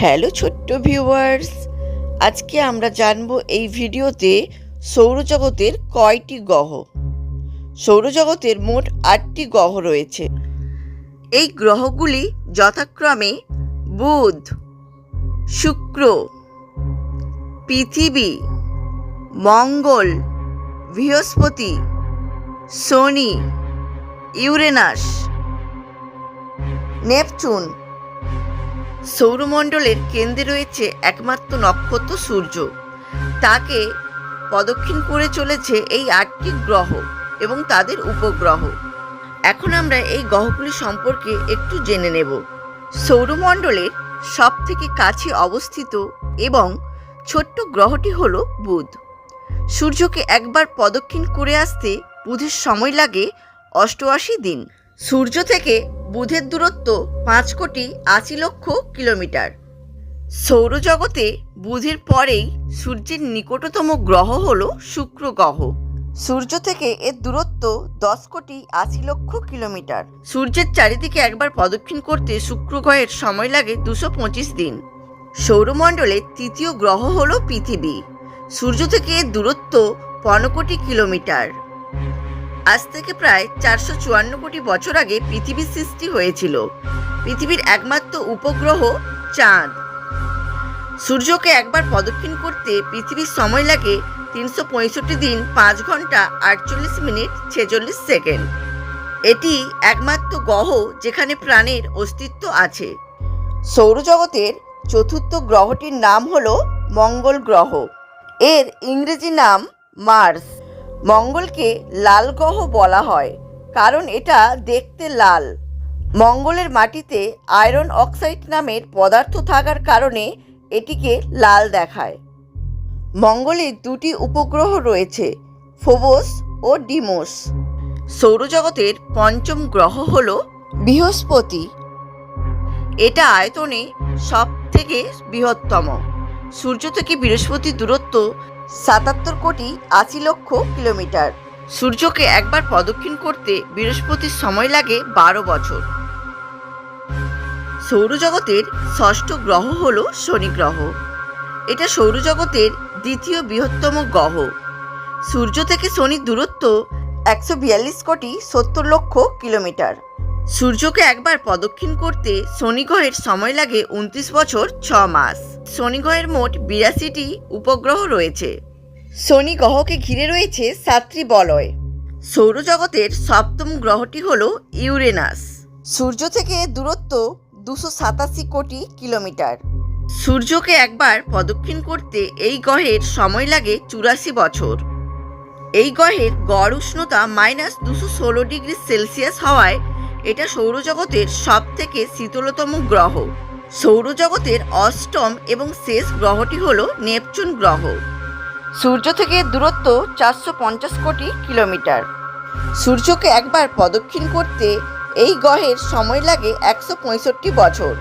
Hello ছোট্ট viewers, আজকে আমরা জানব এই ভিডিওতে সৌরজগতের কয়টি গ্রহ। সৌরজগতের মোট আটটি গ্রহ রয়েছে। এই গ্রহগুলি যথাক্রমে বুধ, শুক্র, পৃথিবী, মঙ্গল, বৃহস্পতি, শনি, ইউরেনাস, নেপচুন সৌরমণ্ডলের কেন্দ্রে রয়েছে একমাত্র নক্ষত্র সূর্য। তাকে প্রদক্ষিণ করে চলেছে এই আটটি গ্রহ এবং তাদের উপগ্রহ। এখন আমরা এই গ্রহগুলি সম্পর্কে একটু জেনে নেব। সৌরমণ্ডলের সব থেকে কাছে অবস্থিত এবং ছোট্ট গ্রহটি হল বুধ। সূর্যকে একবার প্রদক্ষিণ করে আসতে বুধের সময় লাগে অষ্টআশি দিন। সূর্য থেকে বুধের দূরত্ব পাঁচ কোটি আশি লক্ষ কিলোমিটার। সৌরজগতে বুধের পরেই সূর্যের নিকটতম গ্রহ হল শুক্র গ্রহ। সূর্য থেকে এর দূরত্ব দশ কোটি আশি লক্ষ কিলোমিটার। সূর্যের চারিদিকে একবার প্রদক্ষিণ করতে শুক্র গ্রহের সময় লাগে দুশো পঁচিশ দিন। সৌরমণ্ডলের তৃতীয় গ্রহ হল পৃথিবী। সূর্য থেকে এর দূরত্ব পনেরো কোটি কিলোমিটার। আজ থেকে প্রায় চারশো চুয়ান্ন কোটি বছর আগে পৃথিবীর সৃষ্টি হয়েছিল। পৃথিবীর একমাত্র উপগ্রহ চাঁদ। সূর্যকে একবার প্রদক্ষিণ করতে পৃথিবীর সময় লাগে তিনশো পঁয়ষট্টি দিন পাঁচ ঘণ্টা আটচল্লিশ মিনিট ছেচল্লিশ সেকেন্ড। এটি একমাত্র গ্রহ যেখানে প্রাণের অস্তিত্ব আছে। সৌরজগতের চতুর্থ গ্রহটির নাম হল মঙ্গল গ্রহ। এর ইংরেজি নাম মার্স। মঙ্গলকে লাল গ্রহ বলা হয়, কারণ এটা দেখতে লাল। মঙ্গলের মাটিতে আয়রন অক্সাইড নামের পদার্থ থাকার কারণে এটিকে লাল দেখায়। মঙ্গলের দুটি উপগ্রহ রয়েছে, ফোবোস ও ডিমোস। সৌরজগতের পঞ্চম গ্রহ হল বৃহস্পতি। এটা আয়তনে সব থেকে বৃহত্তম। সূর্য থেকে বৃহস্পতির দূরত্ব সাতাত্তর কোটি আশি লক্ষ কিলোমিটার। সূর্যকে একবার প্রদক্ষিণ করতে বৃহস্পতির সময় লাগে বারো বছর। সৌরজগতের ষষ্ঠ গ্রহ হল শনি গ্রহ। এটা সৌরজগতের দ্বিতীয় বৃহত্তম গ্রহ। সূর্য থেকে শনির দূরত্ব একশো বিয়াল্লিশ কোটি সত্তর লক্ষ কিলোমিটার। সূর্যকে একবার প্রদক্ষিণ করতে শনি গ্রহের সময় লাগে উনত্রিশ বছর ছ মাস। শনি গ্রহের মোট বিরাশিটি উপগ্রহ রয়েছে। শনি গ্রহকে ঘিরে রয়েছে সাতটি বলয়। সৌরজগতের সপ্তম গ্রহটি হল ইউরেনাস। সূর্য থেকে দূরত্ব দুশো সাতাশি কোটি কিলোমিটার। সূর্যকে একবার প্রদক্ষিণ করতে এই গ্রহের সময় লাগে চুরাশি বছর। এই গ্রহের গড় উষ্ণতা মাইনাস দুশো ষোলো ডিগ্রি সেলসিয়াস হওয়ায় এটা সৌরজগতের সব থেকে শীতলতম গ্রহ। সৌরজগতের অষ্টম এবং শেষ গ্রহটি হল নেপচুন গ্রহ। সূর্য থেকে দূরত্ব চারশো পঞ্চাশ কোটি কিলোমিটার। সূর্যকে একবার প্রদক্ষিণ করতে এই গ্রহের সময় লাগে একশো পঁয়ষট্টি বছর।